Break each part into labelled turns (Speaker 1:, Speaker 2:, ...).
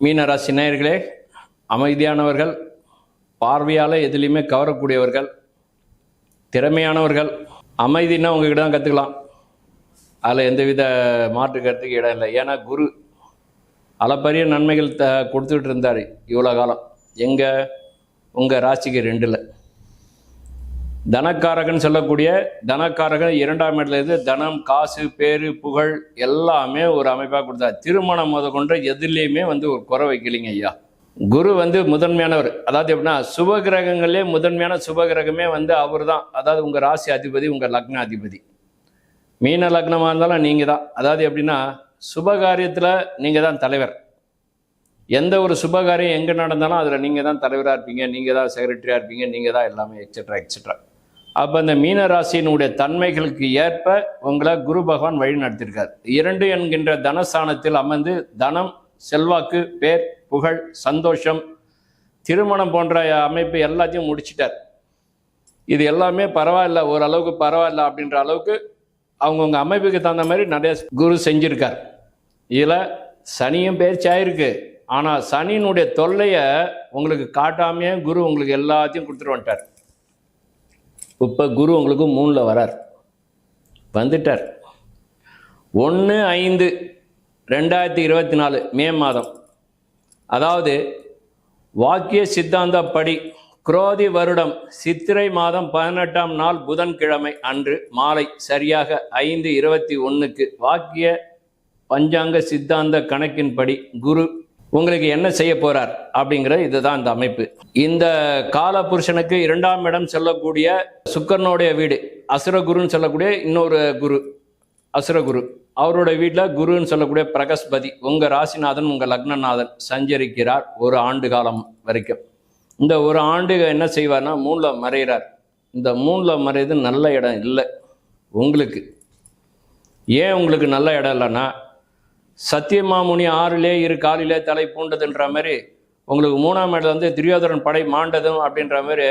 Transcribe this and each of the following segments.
Speaker 1: மீனராசி நேயர்களே அமைதியானவர்கள் பார்வையால் எதுலேயுமே கவரக்கூடியவர்கள் திறமையானவர்கள் அமைதினா உங்ககிட்ட தான் கற்றுக்கலாம் அதில் எந்தவித மாற்று கருத்துக்கு இடம் இல்லை. ஏன்னா குரு அளப்பரிய நன்மைகள் த கொடுத்துட்டு இருந்தார் இவ்வளோ காலம். எங்கே? உங்கள் ராசிக்கு ரெண்டில். தனக்காரகன் சொல்லக்கூடிய தனக்காரகன் இரண்டாம் இடத்துல இருந்து தனம் காசு பேரு புகழ் எல்லாமே ஒரு அமைப்பாக கொடுத்தார். திருமணம் முத கொண்டு எதுலேயுமே வந்து ஒரு குறை வைக்கலிங்க ஐயா. குரு வந்து முதன்மையானவர். அதாவது எப்படின்னா சுபகிரகங்களே முதன்மையான சுபகிரகமே வந்து அவர் தான் அதாவது உங்கள் ராசி அதிபதி உங்கள் லக்ன அதிபதி மீன லக்னமாக இருந்தாலும் நீங்கள் தான் அதாவது எப்படின்னா சுபகாரியத்தில் நீங்கள் தான் தலைவர். எந்த ஒரு சுபகாரியம் எங்கே நடந்தாலும் அதில் நீங்கள் தான் தலைவராக இருப்பீங்க. நீங்கள் தான் செக்ரட்டரியாக இருப்பீங்க. நீங்கள் தான் எல்லாமே எக்ஸட்ரா எக்ஸட்ரா அப்போ அந்த மீன ராசியினுடைய தன்மைகளுக்கு ஏற்ப உங்களை குரு பகவான் வழி நடத்தியிருக்கார் இரண்டு என்கின்ற தனஸ்தானத்தில் அமர்ந்து தனம் செல்வாக்கு பேர் புகழ் சந்தோஷம் திருமணம் போன்ற அமைப்பு எல்லாத்தையும் முடிச்சிட்டார். இது எல்லாமே பரவாயில்ல ஓரளவுக்கு பரவாயில்ல அப்படின்ற அளவுக்கு அவங்கவுங்க அமைப்புக்கு தகுந்த மாதிரி நிறைய குரு செஞ்சுருக்கார். இதில் சனியும் பயிற்சி ஆயிருக்கு. ஆனால் சனியினுடைய தொல்லையை உங்களுக்கு காட்டாமையே குரு உங்களுக்கு எல்லாத்தையும் கொடுத்துட்டு வந்துட்டார். இப்போ குரு உங்களுக்கு மூணில் வரார். வந்துட்டார். ஒன்று ஐந்து ரெண்டாயிரத்தி இருபத்தி நாலு மே மாதம். அதாவது வாக்கிய சித்தாந்தப்படி குரோதி வருடம் சித்திரை மாதம் பதினெட்டாம் நாள் புதன்கிழமை அன்று மாலை சரியாக ஐந்து இருபத்தி ஒன்றுக்கு வாக்கிய பஞ்சாங்க சித்தாந்த கணக்கின்படி குரு உங்களுக்கு என்ன செய்ய போறார் அப்படிங்கிற இதுதான் இந்த அமைப்பு. இந்த கால புருஷனுக்கு இரண்டாம் இடம் செல்லக்கூடிய சுக்கரனுடைய வீடு அசுரகுருன்னு சொல்லக்கூடிய இன்னொரு குரு அசுரகுரு. அவரோட வீட்டில் குருன்னு சொல்லக்கூடிய பிரகஸ்பதி உங்கள் ராசிநாதன் உங்கள் லக்னநாதன் சஞ்சரிக்கிறார் ஒரு ஆண்டு காலம் வரைக்கும். இந்த ஒரு ஆண்டு என்ன செய்வார்னா மூணில் மறைகிறார் இந்த மூணில் மறையது நல்ல இடம் இல்லை உங்களுக்கு. ஏன் உங்களுக்கு நல்ல இடம் இல்லைன்னா சத்தியமாமுனி ஆறிலே இரு காலிலே தலை பூண்டதுன்ற மாதிரி உங்களுக்கு மூணாம் இடத்துல வந்து துரியோதரன் படை மாண்டதும் அப்படின்ற மாதிரி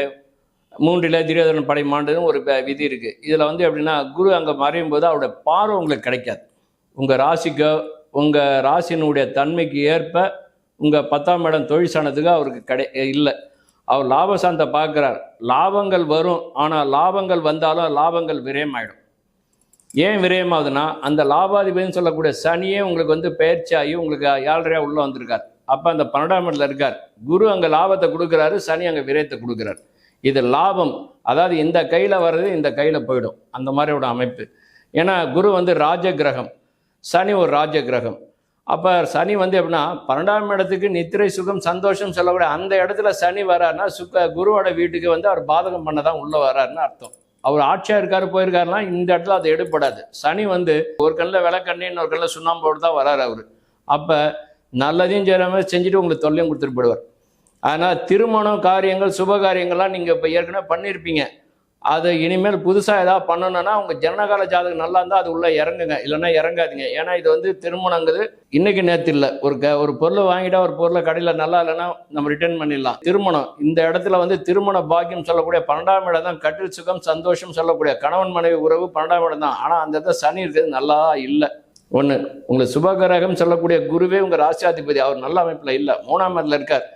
Speaker 1: மூன்றிலே துரியோதரன் படை மாண்டதும் ஒரு விதி இருக்குது இதில் வந்து எப்படின்னா குரு அங்கே மறையும் போது அவருடைய பார்வை உங்களுக்கு கிடைக்காது. உங்கள் ராசிக்கோ உங்கள் ராசினுடைய தன்மைக்கு ஏற்ப உங்கள் பத்தாம் இடம் தொழில் சாணத்துக்கு அவருக்கு கிடை இல்லை. அவர் லாபசாந்த பார்க்குறார். லாபங்கள் வரும் ஆனால் லாபங்கள் வந்தாலும் லாபங்கள் விரயமாயிடும். ஏன் விரயமாகுதுன்னா அந்த லாபாதிபதினு சொல்லக்கூடிய சனியே உங்களுக்கு வந்து பயிற்சியாகி உங்களுக்கு ஏழரையா உள்ளே வந்திருக்கார். அப்போ அந்த பன்னெண்டாம் இடத்துல இருக்கார். குரு அங்கே லாபத்தை கொடுக்குறாரு சனி அங்கே விரயத்தை கொடுக்குறாரு. இது லாபம். அதாவது இந்த கையில் வர்றது இந்த கையில் போயிடும். அந்த மாதிரியோட அமைப்பு. ஏன்னா குரு வந்து ராஜ கிரகம் சனி ஒரு ராஜ கிரகம் அப்போ சனி வந்து எப்படின்னா பன்னெண்டாம் இடத்துக்கு நித்திரை சுகம் சந்தோஷம் சொல்லக்கூடிய அந்த இடத்துல சனி வராருன்னா சுக்க குருவோட வீட்டுக்கு வந்து அவர் பாதகம் பண்ண தான் உள்ளே வராருன்னு அர்த்தம். அவர் ஆட்சியாக இருக்காரு போயிருக்காருன்னா இந்த இடத்துல அது எடுப்படாது சனி வந்து ஒரு கண்ணில் விளக்கண்ணி இன்னொரு கண்ணில் சுண்ணாம்பு தான் வராரு அவர். அப்போ நல்லதையும் செய்கிற மாதிரி செஞ்சுட்டு உங்களுக்கு தொல்லையும் கொடுத்துட்டு போயிடுவார். ஆனால் திருமணம் காரியங்கள் சுப காரியங்கள்லாம் நீங்கள் இப்போ ஏற்கனவே பண்ணியிருப்பீங்க. அது இனிமேல் புதுசாக ஏதாவது பண்ணணும்னா உங்கள் ஜனகால ஜாதகம் நல்லா இருந்தால் அது உள்ளே இறங்குங்க. இல்லைன்னா இறங்காதீங்க. ஏன்னா இது வந்து திருமணங்கிறது இன்னைக்கு நேற்று இல்லை. ஒரு க ஒரு பொருளை வாங்கிட்டா ஒரு பொருளை கடையில் நல்லா இல்லைன்னா நம்ம ரிட்டர்ன் பண்ணிடலாம். திருமணம். இந்த இடத்துல வந்து திருமண பாக்கியம் சொல்லக்கூடிய பன்னெண்டாம் இடம் தான். கட்டில் சுகம் சந்தோஷம் சொல்லக்கூடிய கணவன் மனைவி உறவு பன்னெண்டாம் இடம் தான். ஆனால் அந்த இடத்துல சனி இருக்கிறது நல்லா இல்லை. ஒன்று உங்களுக்கு சுபகரகம் சொல்லக்கூடிய குருவே உங்கள் ராசியாதிபதி. அவர் நல்ல அமைப்பில் இல்லை. மூணாம் இடத்துல இருக்கார்.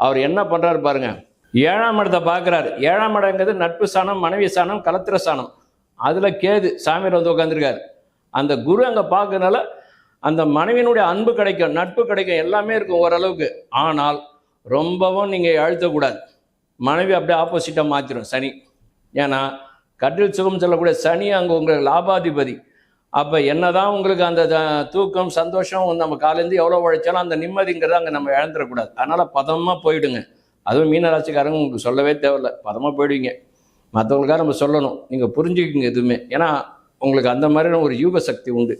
Speaker 1: அவர் என்ன பண்ணுறாரு பாருங்கள் ஏழாம் இடத்தை பார்க்குறாரு. ஏழாம் இடங்கிறது நட்பு சாணம் மனைவி சாணம் கலத்திர சாணம் அதில் கேது சாமியார் வந்து உட்காந்துருக்காரு அந்த குரு அங்கே பார்க்கறனால அந்த மனைவியினுடைய அன்பு கிடைக்கும் நட்பு கிடைக்கும் எல்லாமே இருக்கும் ஓரளவுக்கு. ஆனால் ரொம்பவும் நீங்கள் அழுத்தக்கூடாது. மனைவி அப்படியே ஆப்போசிட்டாக மாற்றிடும் சனி. ஏன்னா கட்டில் சுகம் சொல்லக்கூடிய சனி அங்கே உங்களுக்கு லாபாதிபதி. அப்போ என்னதான் உங்களுக்கு அந்த த- தூக்கம் சந்தோஷம் நம்ம காலேருந்து எவ்வளோ உழைச்சாலும் அந்த நிம்மதிங்கிறத அங்கே நம்ம இழந்துடக்கூடாது. அதனால் பதமாக போயிடுங்க. அதுவும் மீனராசிக்காரங்க உங்களுக்கு சொல்லவே தேவையில்ல. பதமாக போயிடுவீங்க. மற்றவங்களுக்காக நம்ம சொல்லணும். நீங்கள் புரிஞ்சுக்கிங்க எதுவுமே. ஏன்னா உங்களுக்கு அந்த மாதிரியான ஒரு யூக சக்தி உண்டு.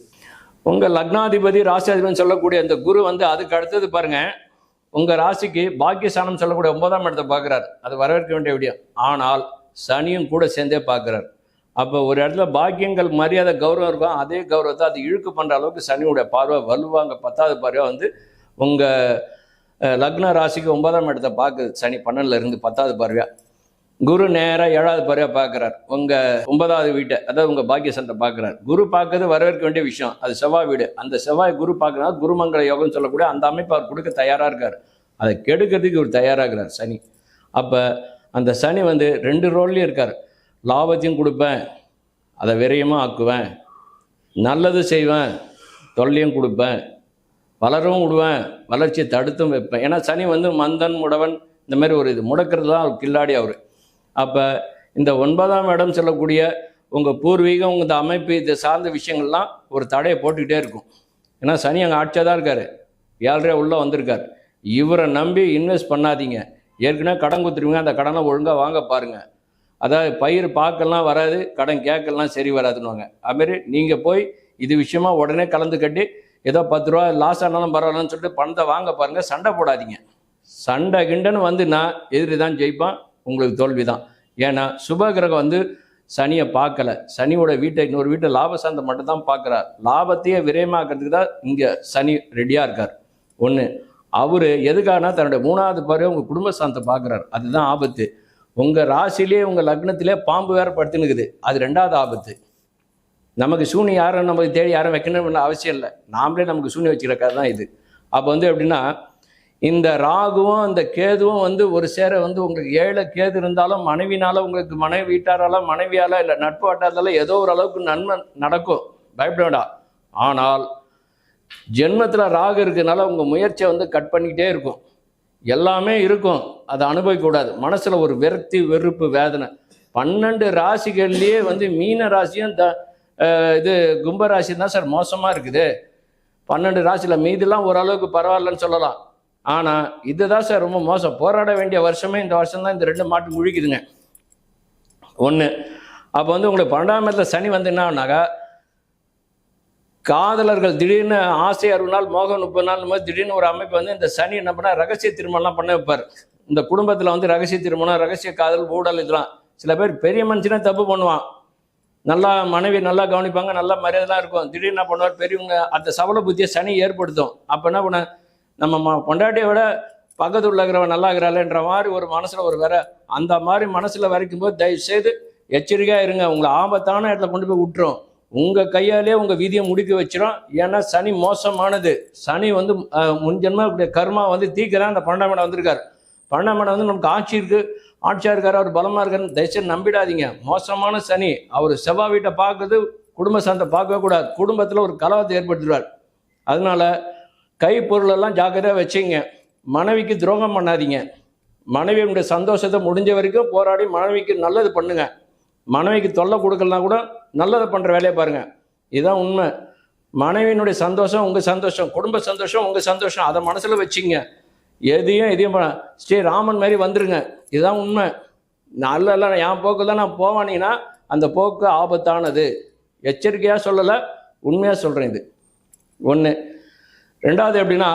Speaker 1: உங்கள் லக்னாதிபதி ராசியாதிபதினு சொல்லக்கூடிய அந்த குரு வந்து அதுக்கு அடுத்தது பாருங்கள் உங்கள் ராசிக்கு பாக்கியஸ்தானம் சொல்லக்கூடிய ஒன்பதாம் இடத்தை பார்க்குறாரு. அது வரவேற்க வேண்டிய விடியம். ஆனால் சனியும் கூட சேர்ந்தே பார்க்குறாரு. அப்போ ஒரு இடத்துல பாக்கியங்கள் மரியாதை கௌரவம் இருக்கும் அதே கௌரவத்தை அது இழுக்கு பண்ணுற அளவுக்கு சனியுடைய பார்வை வலுவாங்க. பத்தாவது பார்வை வந்து உங்கள் லக்ன ராசிக்கு ஒன்பதாம் இடத்த பார்க்குது. சனி பன்னெண்டுல இருந்து பத்தாவது பார்வையா? குரு நேராக ஏழாவது பார்வையா பார்க்குறார். உங்கள் ஒன்பதாவது வீட்டை அதாவது உங்கள் பாக்கியசன்றை பார்க்குறார். குரு பார்க்கறது வரவேற்க வேண்டிய விஷயம். அது செவ்வாய் வீடு. அந்த செவ்வாய் குரு பார்க்கறா குருமங்கல யோகம் சொல்லக்கூடிய அந்த அமைப்பு அவர் கொடுக்க தயாராக இருக்கார். அதை கெடுக்கிறதுக்கு இவர் தயாராகிறார் சனி. அப்போ அந்த சனி வந்து ரெண்டு ரோல்லையும் இருக்கார். லாபத்தையும் கொடுப்பேன் அதை விரயமாக ஆக்குவேன். நல்லது செய்வேன் தொல்லையும் கொடுப்பேன். வளரவும் விடுவேன் வளர்ச்சியை தடுத்தும் வைப்பேன். ஏன்னா சனி வந்து மந்தன் முடவன் இந்த மாதிரி ஒரு இது. முடக்கிறது தான் அவர் கில்லாடி அவர். அப்போ இந்த ஒன்பதாம் இடம் சொல்லக்கூடிய உங்கள் பூர்வீகம் உங்கள் இந்த அமைப்பு இது சார்ந்த விஷயங்கள்லாம் ஒரு தடையை போட்டுக்கிட்டே இருக்கும். ஏன்னா சனி அங்கே ஆட்சியாக தான் இருக்கார். ஏழரை உள்ளே வந்திருக்கார். இவரை நம்பி இன்வெஸ்ட் பண்ணாதீங்க. ஏற்கனவே கடன் கொடுத்துருவீங்க. அந்த கடனை ஒழுங்காக வாங்க பாருங்கள் அதாவது பயிர் பார்க்கலாம் வராது கடன் கேட்கலாம் சரி வராதுன்னுவாங்க. அதுமாரி நீங்கள் போய் இது விஷயமா உடனே கலந்து கட்டி ஏதோ பத்து ரூபா லாஸ் ஆனாலும் பரவாயில்லன்னு சொல்லிட்டு பணத்தை வாங்க பாருங்கள் சண்டை போடாதீங்க. சண்டை கிண்டன்னு வந்து நான் எதிரி தான் ஜெயிப்பான் உங்களுக்கு தோல்வி தான் ஏன்னா சுப கிரகம் வந்து சனியை பார்க்கல. சனியோட வீட்டை இன்னொரு வீட்டை லாப சார்ந்த மட்டும் தான் பார்க்குறார். லாபத்தையே விரயமாக்கிறதுக்கு தான் இங்கே சனி ரெடியாக இருக்கார். ஒன்று அவர் எதுக்காகனா தன்னுடைய மூணாவது பார்வை உங்கள் குடும்ப சாந்தத்தை பார்க்குறாரு. அதுதான் ஆபத்து. உங்கள் ராசிலே உங்கள் லக்னத்திலே பாம்பு வேற படுத்துனுக்குது அது ரெண்டாவது ஆபத்து. நமக்கு சூனி யாரும் நமக்கு தேடி யாரும் வைக்கணும்னு அவசியம் இல்லை. நாமளே நமக்கு சூனி வச்சுக்கிற கதை தான் இது. அப்போ வந்து எப்படின்னா இந்த ராகுவும் அந்த கேதுவும் வந்து ஒரு சேர வந்து உங்களுக்கு ஏழை கேது இருந்தாலும் மனைவினால உங்களுக்கு மனைவி வீட்டாரால மனைவியால இல்லை நட்பு வட்டாரத்தால ஏதோ ஒரு அளவுக்கு நன்மை நடக்கும். பயப்பட வேண்டாம். ஆனால் ஜென்மத்தில் ராகு இருக்கிறதுனால உங்கள் முயற்சியை வந்து கட் பண்ணிக்கிட்டே இருக்கும். எல்லாமே இருக்கும். அதை அனுபவிக்கக்கூடாது. மனசில் ஒரு விரக்தி வெறுப்பு வேதனை. பன்னெண்டு ராசிகள்லேயே வந்து மீன ராசியும் த இது கும்ப ராசி தான் சார் மோசமாக இருக்குது. பன்னெண்டு ராசியில் மீதிலாம் ஓரளவுக்கு பரவாயில்லன்னு சொல்லலாம். ஆனால் இதுதான் சார் ரொம்ப மோசம். போராட வேண்டிய வருஷமே இந்த வருஷம் தான் இந்த ரெண்டு மாட்டு முழிக்குதுங்க ஒன்று அப்போ வந்து உங்களுக்கு பன்னெண்டாம் இடத்துல சனி வந்து என்னன்னாக்கா காதலர்கள் திடீர்னு ஆசை அறுபது நாள் மோகம் முப்பது நாள் மாதிரி திடீர்னு ஒரு அமைப்பு வந்து இந்த சனி என்ன பண்ணால் ரகசிய திருமணம்லாம் பண்ண வைப்பார். இந்த குடும்பத்தில் வந்து ரகசிய திருமணம் ரகசிய காதல் ஊடல் இதெல்லாம். சில பேர் பெரிய மனுஷனே தப்பு பண்ணுவான். நல்லா மனைவி நல்லா கவனிப்பாங்க நல்லா மரியாதைலாம் இருக்கும். திடீர்னு என்ன பண்ணுவார்? பெரியவங்க அந்த சவல புத்தியை சனி ஏற்படுத்தும். அப்போ என்ன பண்ண? நம்ம ம- கொண்டாட்டியை விட பக்கத்து உள்ளகிறவன் இருக்கிறவன் நல்லா இருக்கிறாளேன்ற மாதிரி ஒரு மனசில் ஒரு வேற அந்த மாதிரி மனசில் வரைக்கும் போது தயவு செய்து எச்சரிக்கையாக இருங்க. உங்களை ஆபத்தான இடத்துல கொண்டு போய் விட்டுரும். உங்கள் கையாலே உங்கள் விதியை முடிக்க வச்சிரும். ஏன்னா சனி மோசமானது. சனி வந்து முன்ஜென்மா கர்மா வந்து தீக்கிறா அந்த பன்னெண்டாம் இடம் வந்திருக்காரு. பன்னெண்டாம் இடம் வந்து நமக்கு ஆட்சி இருக்கு. ஆட்சியா இருக்காரு அவர் பலமா இருக்காருன்னு தயவுசெய்து நம்பிடாதீங்க. மோசமான சனி. அவர் செவ்வாய் வீட்டை பார்க்குறது குடும்ப சந்தை பார்க்கவே கூடாது. குடும்பத்துல ஒரு கலவரத்தை ஏற்படுத்திடுவார். அதனால கை பொருளெல்லாம் ஜாக்கிரதையாக வச்சுங்க. மனைவிக்கு துரோகம் பண்ணாதீங்க. மனைவியுடைய சந்தோஷத்தை முடிஞ்ச வரைக்கும் போராடி மனைவிக்கு நல்லது பண்ணுங்க. மனைவிக்கு தொல்லை கொடுக்கலனா கூட நல்லதை பண்ணுற வேலையை பாருங்க. இதுதான் உண்மை. மனைவியினுடைய சந்தோஷம் உங்கள் சந்தோஷம். குடும்ப சந்தோஷம் உங்கள் சந்தோஷம். அதை மனசில் வச்சுங்க. எதையும் எதையும் பண்ண. ஸ்ரீ ராமன் மாதிரி வந்துருங்க. இதுதான் உண்மை. நல்ல இல்லை என் போக்கு தான் நான் போவானீங்கன்னா அந்த போக்கு ஆபத்தானது. எச்சரிக்கையாக சொல்லலை உண்மையாக சொல்கிறேன் இது. ஒன்று ரெண்டாவது எப்படின்னா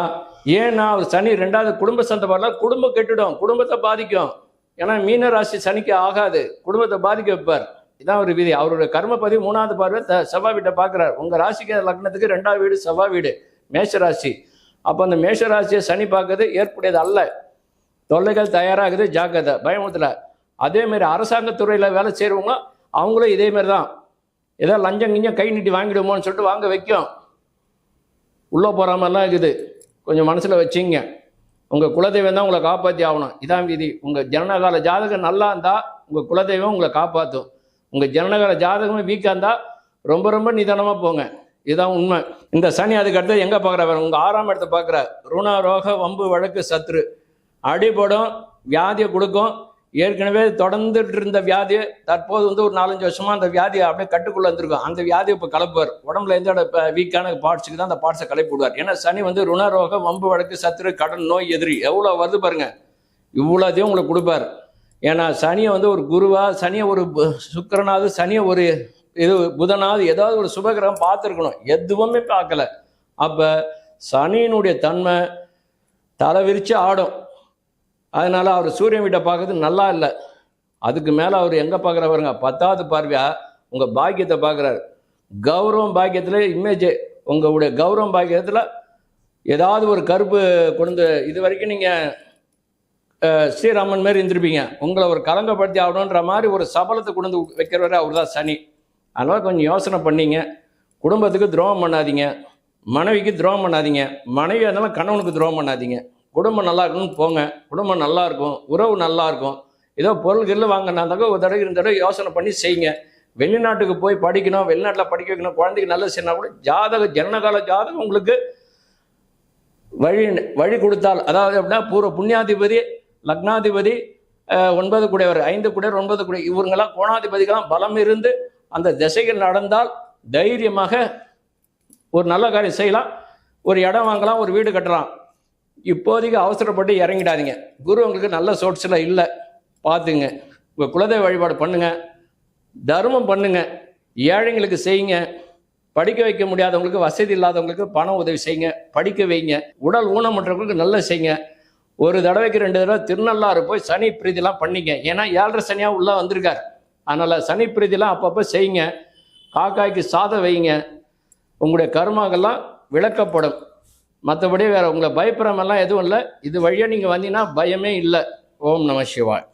Speaker 1: ஏன்னா அவர் சனி ரெண்டாவது குடும்ப சந்தை பாடலாம் குடும்பம் கெட்டுடும். குடும்பத்தை பாதிக்கும். ஏன்னா மீன ராசி சனிக்கு ஆகாது. குடும்பத்தை பாதிக்க வைப்பார். இதான் ஒரு விதி. அவருடைய கர்ம பதிவு மூணாவது பார்வை செவ்வாய் வீட்டை பார்க்குறார். உங்கள் ராசிக்கு லக்னத்துக்கு ரெண்டாவது வீடு செவ்வாய் வீடு. மேஷ ராசி. அப்போ அந்த மேஷராசியை சனி பார்க்கறது ஏற்புடையது அல்ல. தொல்லைகள் தயாராகுது ஜாக்கிரதை பயமுத்தில் அதேமாரி அரசாங்கத்துறையில் வேலை செய்கிறவங்க அவங்களும் இதேமாரி தான் ஏதோ லஞ்சம் கிஞ்சம் கை நீட்டி வாங்கிடுமோன்னு சொல்லிட்டு வாங்க வைக்கும். உள்ளே போகிற மாதிரிலாம் இருக்குது. கொஞ்சம் மனசில் வச்சிங்க. உங்கள் குலதெய்வம் தான் உங்களை காப்பாற்றி ஆகணும். இதான் விதி. உங்கள் ஜனனகால ஜாதகம் நல்லா இருந்தால் உங்கள் குலதெய்வம் உங்களை காப்பாற்றும் உங்கள் ஜனனகால ஜாதகமே வீக்காக இருந்தால் ரொம்ப ரொம்ப நிதானமாக போங்க. இதுதான் உண்மை. இந்த சனி அதுக்கு அடுத்து எங்கே பார்க்குறாரு உங்கள் ஆறாம் இடத்தை பார்க்குறார். ருண ரோக வம்பு வழக்கு சத்ரு. அடிபடும் வியாதியை கொடுக்கும். ஏற்கனவே தொடர்ந்துட்டு இருந்த வியாதி தற்போது வந்து ஒரு நாலஞ்சு வருஷமாக அந்த வியாதியை அப்படியே கட்டுக்குள்ளே வந்திருக்கும். அந்த வியாதியை இப்போ கலப்புவார். உடம்புல எந்த வீக்கான பார்ட்ஸுக்கு தான் அந்த பார்ட்ஸை கலப்பி விடுவார். ஏன்னா சனி வந்து ருணரோக வம்பு வழக்கு சத்துரு கடன் நோய் எதிரி. எவ்வளோ வருது பாருங்க. இவ்வளோதையும் உங்களுக்கு கொடுப்பார். ஏன்னா சனியை வந்து ஒரு குருவாக சனியை ஒரு சுக்கரனாவது சனியை ஒரு இது புதனாவது ஏதாவது ஒரு சுபகிரகம் பார்த்துருக்கணும். எதுவுமே பார்க்கல. அப்போ சனியினுடைய தன்மை தலை விரித்து ஆடும். அதனால் அவர் சூரியன் வீட்டை பார்க்கறது நல்லா இல்லை. அதுக்கு மேலே அவர் எங்கே பார்க்குறவருங்க பத்தாவது பார்வையா உங்கள் பாக்கியத்தை பார்க்குறாரு. கௌரவம் பாக்கியத்தில் இமேஜ் உங்களுடைய கௌரவம் பாக்கியத்தில் ஏதாவது ஒரு கருப்பு கொண்டு இது வரைக்கும் நீங்கள் ஸ்ரீராமன் மாரி இருந்திருப்பீங்க. உங்களை ஒரு கலங்கப்படுத்தி ஆகணுன்ற மாதிரி ஒரு சபலத்தை கொண்டு வந்து வைக்கிறவரே அவர் தான் சனி. அதனால் கொஞ்சம் யோசனை பண்ணிங்க. குடும்பத்துக்கு துரோகம் பண்ணாதீங்க. மனைவிக்கு துரோகம் பண்ணாதீங்க. மனைவி அதனால் கணவனுக்கு துரோகம் பண்ணாதீங்க. குடும்பம் நல்லா இருக்கணும்னு போங்க. குடும்பம் நல்லா இருக்கும். உறவு நல்லா இருக்கும். ஏதோ பொருள் கிருள் வாங்கினாந்தாக்க ஒரு தடவை இருந்த தடவை யோசனை பண்ணி செய்யுங்க. வெளிநாட்டுக்கு போய் படிக்கணும். வெளிநாட்டில் படிக்க வைக்கணும். குழந்தைக்கு நல்லது செய்யணும் கூட ஜாதக ஜனனகால ஜாதகம் உங்களுக்கு வழி வழி கொடுத்தால் அதாவது எப்படின்னா பூர்வ புண்ணியாதிபதி லக்னாதிபதி ஒன்பது கூடையவர் ஐந்து கூடையவர் ஒன்பது கூடை இவங்கெல்லாம் கோணாதிபதிகளாம் பலம் இருந்து அந்த திசைகள் நடந்தால் தைரியமாக ஒரு நல்ல காரியம் செய்யலாம். ஒரு இடம் வாங்கலாம் ஒரு வீடு கட்டலாம். இப்போதைக்கு அவசரப்பட்டு இறங்கிடாதீங்க. குரு உங்களுக்கு நல்ல சோர்ஸில் இல்லை. பார்த்துங்க உங்கள் குலதெய்வ வழிபாடு பண்ணுங்க. தர்மம் பண்ணுங்க. ஏழைங்களுக்கு செய்யுங்க. படிக்க வைக்க முடியாதவங்களுக்கு வசதி இல்லாதவங்களுக்கு பணம் உதவி செய்யுங்க. படிக்க வைங்க. உடல் ஊனமற்றவங்களுக்கு நல்ல செய்யுங்க. ஒரு தடவைக்கு ரெண்டு தடவை திருநள்ளாறு போய் சனி பிரீதிலாம் பண்ணிங்க. ஏன்னா ஏழரை சனியாக உள்ளே வந்திருக்கார். அதனால் சனி பிரீதிலாம் அப்பப்போ செய்யுங்க. காக்காய்க்கு சாதம் வைங்க உங்களுடைய கர்மாக்கெல்லாம் விளக்கப்படும். மற்றபடி வேறு உங்களை பயப்படுறமெல்லாம் எதுவும் இல்லை. இது வழியாக நீங்கள் வந்தீங்கன்னா பயமே இல்லை. ஓம் நம சிவாய்.